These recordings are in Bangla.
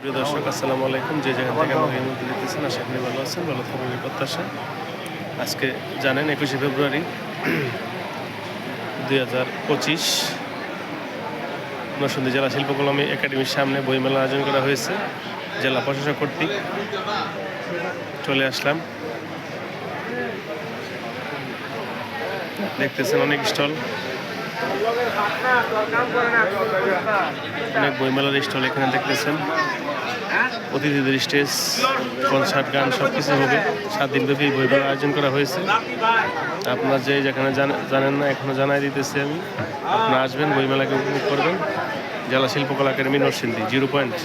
প্রিয় দর্শক, আসসালামু আলাইকুম। যে যেখান থেকে আমাকে এই দেখতেছেন, আশা করি ভালো আছেন, ভালো থাকবেন প্রত্যাশা আজকে জানেন, একুশে ফেব্রুয়ারি দুই হাজার পঁচিশ, নরসিংদী জেলা শিল্পকলমী একাডেমির সামনে বইমেলা আয়োজন করা হয়েছে। জেলা প্রশাসক কর্তৃক চলে আসলাম। দেখতেছেন অনেক স্টল। অনেক বইমেলার স্টল এখানে দেখতেছেন। অতিথিদের স্টেজ কনসার্ট গান সব কিছু হবে। সাত দিনব্যাপী এই বইমেলার আয়োজন করা হয়েছে। আপনারা যে যেখানে জানেন না, এখনও জানাই দিতেছি আমি। আপনারা আসবেন, বইমেলাকে উপভোগ করবেন। জেলা শিল্পকলা একাডেমি নরসিংদী, জিরো পয়েন্ট।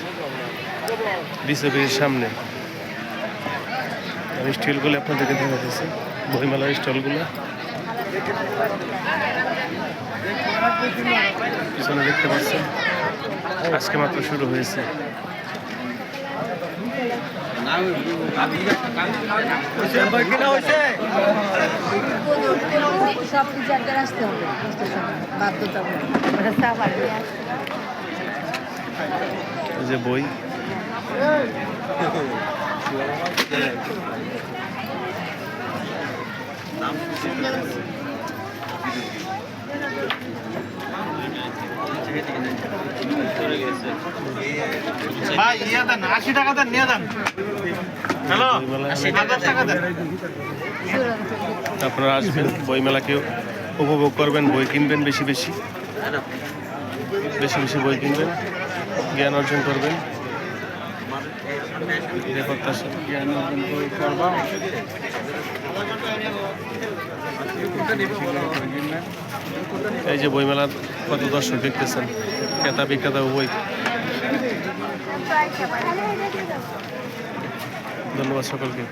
ডিসিপির সামনে। আমি স্টলগুলো আপনাদেরকে দেখাতেছি বইমেলার স্টলগুলো। পিছনে দেখতে পাচ্ছেন, আজকে মাত্র শুরু হয়েছে। সব টিচারদের আসতে হবে বাধ্যতামূলক। ওটা সাফার এই যে বই। ভাই ইয়ে দেন আশি টাকা দেন নিয়ে দেন হ্যালো বইমেলায় টাকা দেন। আপনারা আসবেন বইমেলাকেও উপভোগ করবেন বই কিনবেন বেশি বেশি। বেশি বেশি বই কিনবেন জ্ঞান অর্জন করবেন। এই প্রত্যাশা। এই যে বইমেলার কত দর্শক দেখতেছেন? ক্রেতা বিক্রেতা বই ধন্যবাদ সকলকে।